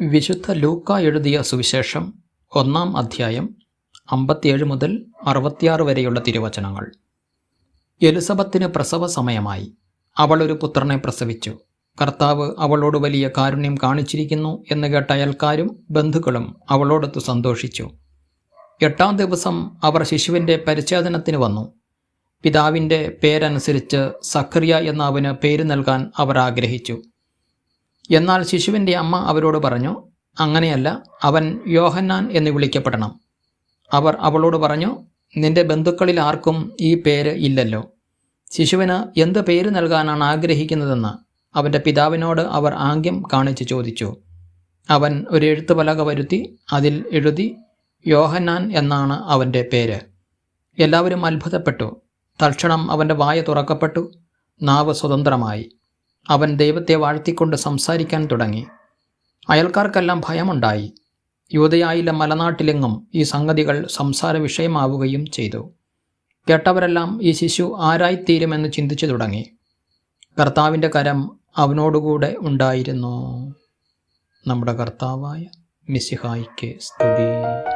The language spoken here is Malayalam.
വിശുദ്ധ ലൂക്ക എഴുതിയ സുവിശേഷം ഒന്നാം അധ്യായം അമ്പത്തിയേഴ് മുതൽ അറുപത്തിയാറ് വരെയുള്ള തിരുവചനങ്ങൾ. എലിസബത്തിന് പ്രസവ സമയമായി. അവൾ ഒരു പുത്രനെ പ്രസവിച്ചു. കർത്താവ് അവളോട് വലിയ കാരുണ്യം കാണിച്ചിരിക്കുന്നു എന്ന് കേട്ട അയൽക്കാരും ബന്ധുക്കളും അവളോടൊത്ത് സന്തോഷിച്ചു. എട്ടാം ദിവസം അവർ ശിശുവിന്റെ പരിച്ഛേദനത്തിന് വന്നു. പിതാവിന്റെ പേരനുസരിച്ച് സഖറിയ എന്ന അവന് പേര് നൽകാൻ അവർ ആഗ്രഹിച്ചു. എന്നാൽ ശിശുവിന്റെ അമ്മ അവരോട് പറഞ്ഞു അങ്ങനെയല്ല അവൻ യോഹന്നാൻ എന്ന് വിളിക്കപ്പെടണം. അവർ അവളോട് പറഞ്ഞു നിന്റെ ബന്ധുക്കളിൽ ആർക്കും ഈ പേര് ഇല്ലല്ലോ. ശിശുവിന് എന്ത് പേര് നൽകാനാണ് ആഗ്രഹിക്കുന്നതെന്ന് അവന്റെ പിതാവിനോട് അവർ ആംഗ്യം കാണിച്ച് ചോദിച്ചു. അവൻ ഒരു എഴുത്തുപലക വരുത്തി അതിൽ എഴുതി യോഹന്നാൻ എന്നാണ് അവന്റെ പേര്. എല്ലാവരും അത്ഭുതപ്പെട്ടു. തൽക്ഷണം അവന്റെ വായ തുറക്കപ്പെട്ടു. നാവ് സ്വതന്ത്രമായി. അവൻ ദൈവത്തെ വാഴ്ത്തിക്കൊണ്ട് സംസാരിക്കാൻ തുടങ്ങി. അയൽക്കാർക്കെല്ലാം ഭയമുണ്ടായി. യൂതയായിലെ മലനാട്ടിലെങ്ങും ഈ സംഗതികൾ സംസാര വിഷയമാവുകയും ചെയ്തു. കേട്ടവരെല്ലാം ഈ ശിശു ആരായിത്തീരുമെന്ന് ചിന്തിച്ചു തുടങ്ങി. കർത്താവിന്റെ കരം അവനോടുകൂടെ ഉണ്ടായിരുന്നു. നമ്മുടെ കർത്താവായ മിസിഹായിക്ക് സ്തുതി.